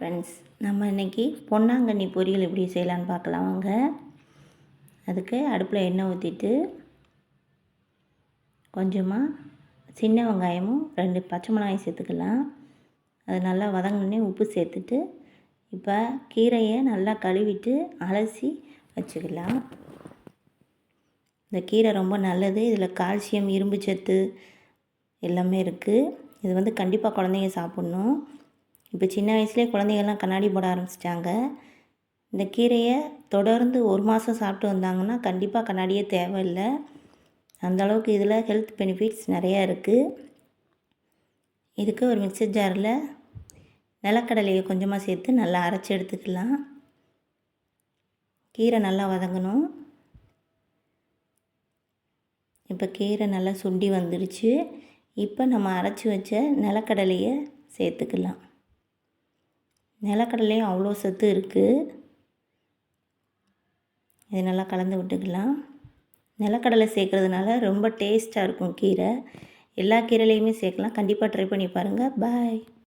Friends நம்ம இன்றைக்கி பொன்னாங்கண்ணி பொரியல் எப்படி செய்யலான்னு பார்க்கலாம் வாங்க. அதுக்கு அடுப்பில் எண்ணெய் ஊற்றிட்டு கொஞ்சமாக சின்ன வெங்காயமும் ரெண்டு பச்சை மிளகாயும் சேர்த்துக்கலாம். அது நல்லா வதங்கினே உப்பு சேர்த்துட்டு இப்போ கீரையை நல்லா கழுவிட்டு அலசி வச்சுக்கலாம். இந்த கீரை ரொம்ப நல்லது. இதில் கால்சியம் இரும்பு சத்து எல்லாமே இருக்குது இது வந்து கண்டிப்பாக குழந்தைங்க சாப்பிட்ணும். இப்போ சின்ன வயசுலேயே குழந்தைகள்லாம் கண்ணாடி போட ஆரம்பிச்சிட்டாங்க. இந்த கீரையை தொடர்ந்து ஒரு மாதம் சாப்பிட்டு வந்தாங்கன்னா கண்டிப்பாக கண்ணாடியே தேவையில்லை. அந்தளவுக்கு இதில் ஹெல்த் பெனிஃபிட்ஸ் நிறையா இருக்குது இதுக்கு ஒரு மிக்சர் ஜாரில் நிலக்கடலையை கொஞ்சமாக சேர்த்து நல்லா அரைச்சி எடுத்துக்கலாம். கீரை நல்லா வதங்கணும். இப்போ கீரை நல்லா சுண்டி வந்துடுச்சு இப்போ நம்ம அரைச்சி வச்ச நிலக்கடலையை சேர்த்துக்கலாம். நிலக்கடலையும் அவ்வளோ சத்து இருக்குது இது நல்லா கலந்து விட்டுக்கலாம். நிலக்கடலை சேர்க்குறதுனால ரொம்ப டேஸ்ட்டாக இருக்கும் கீரை. எல்லா கீரையிலையுமே சேர்க்கலாம். கண்டிப்பாக ட்ரை பண்ணி பாருங்கள் பாய்